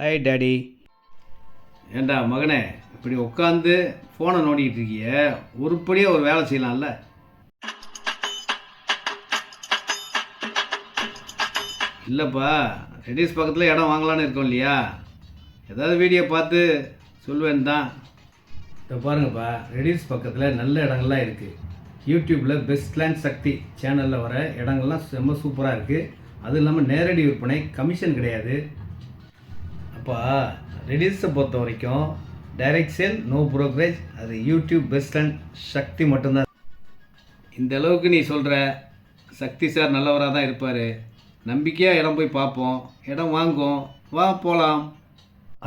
Hi daddy ஏண்டா மகனே இப்படி உட்காந்து ஃபோனை நோண்டிக்கிட்டு இருக்கிய? உருப்படியாக ஒரு வேலை செய்யலாம்ல? இல்லைப்பா ரெடிஸ் பக்கத்தில் இடம் வாங்கலான்னு இருக்கோம் இல்லையா? ஏதாவது வீடியோ பார்த்து சொல்லுவேன் தான். இப்போ பாருங்கப்பா ரெடிஸ் பக்கத்தில் நல்ல இடங்கள்லாம் இருக்குது யூடியூப்பில் பெஸ்ட் லேண்ட் சக்தி சேனலில் வர இடங்கள்லாம் செம்ம சூப்பராக இருக்குது அதுவும் இல்லாமல் நேரடி விற்பனை கமிஷன் கிடையாது. அப்பா ரிலீஸை பொறுத்த வரைக்கும் டைரக்ட் சேல் நோ ப்ரோக்ரேஜ் அது யூடியூப் பெஸ்ட் அண்ட் சக்தி மட்டும்தான். இந்த அளவுக்கு நீ சொல்கிற சக்தி சார் நல்லவராக தான் இருப்பார். நம்பிக்கையாக இடம் போய் பார்ப்போம் இடம் வாங்குவோம் வா போகலாம்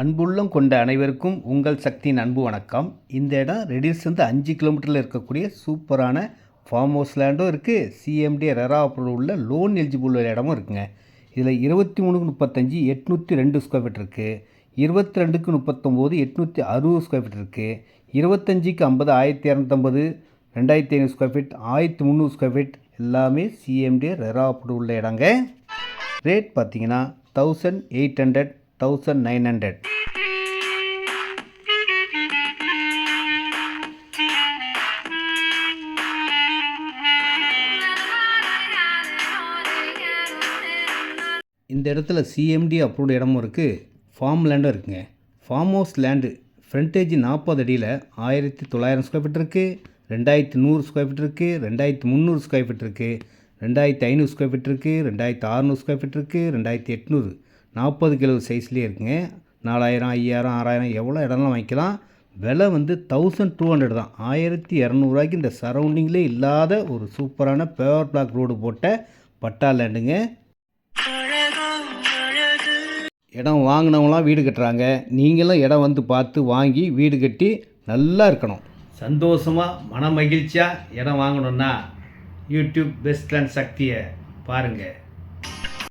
அன்புள்ளம் கொண்ட அனைவருக்கும் உங்கள் சக்தியின் அன்பு வணக்கம். இந்த இடம் ரெடிஸ் அஞ்சு கிலோமீட்டரில் இருக்கக்கூடிய சூப்பரான ஃபார்ம் ஹவுஸ் லேண்டும் இருக்குது சிஎம்டி ரெரா அப்ரூவல் உள்ள லோன் எலிஜிபிள் இடமும் இருக்குங்க. இதில் இருபத்தி மூணுக்கு முப்பத்தஞ்சு எட்நூற்றி ரெண்டு ஸ்கொயர் ஃபீட் இருக்குது இருபத்தி ரெண்டுக்கு முப்பத்தொம்போது எட்நூற்றி அறுபது ஸ்கொயர் ஃபீட் இருக்குது இருபத்தஞ்சிக்கு ஐம்பது ஆயிரத்தி இரநூத்தம்பது ரெண்டாயிரத்தி ஐநூறு ஸ்கொயர் ஃபீட் ஆயிரத்தி முந்நூறு ஸ்கொயர் ஃபீட் எல்லாமே சிஎம்டி ரெராப்டு உள்ள இடங்க. ரேட் பார்த்தீங்கன்னா thousand eight hundred thousand nine hundred இந்த இடத்துல சிஎம்டி அப்ரூவ்டு இடமும் இருக்குது ஃபார்ம் லேண்டும் இருக்குங்க. ஃபார்ம் ஹவுஸ் லேண்டு ஃப்ரண்டேஜ் நாற்பது அடியில் ஆயிரத்தி தொள்ளாயிரம் ஸ்கொயர் ஃபீட் இருக்குது ரெண்டாயிரத்தி நூறு ஸ்கொயர் ஃபீட் இருக்குது ரெண்டாயிரத்தி முந்நூறு ஸ்கொயர் ஃபீட் இருக்குது ரெண்டாயிரத்தி ஐநூறு ஸ்கொயர் ஃபீட் இருக்குது ரெண்டாயிரத்தி அறநூறு ஸ்கொயர் ஃபீட் இருக்குது ரெண்டாயிரத்தி எட்நூறு. நாற்பது கிலோ சைஸ்லேயே இருக்குங்க. நாலாயிரம் ஐயாயிரம் ஆறாயிரம் எவ்வளோ இடம்லாம் வாங்கிக்கலாம். விலை வந்து தௌசண்ட் டூ ஹண்ட்ரட் தான். ஆயிரத்தி இரநூறுவாய்க்கு இந்த சரௌண்டிங்லேயே இல்லாத ஒரு சூப்பரான பேவர் பிளாக் ரோடு போட்ட பட்டா லேண்டுங்க இடம் வாங்கினவங்களாம் வீடு கட்டுறாங்க. நீங்களும் இடம் வந்து பார்த்து வாங்கி வீடு கட்டி நல்லா இருக்கணும். சந்தோஷமாக மன மகிழ்ச்சியாக இடம் வாங்கணுன்னா யூடியூப் பெஸ்ட் லேண்ட் சக்தியை பாருங்கள்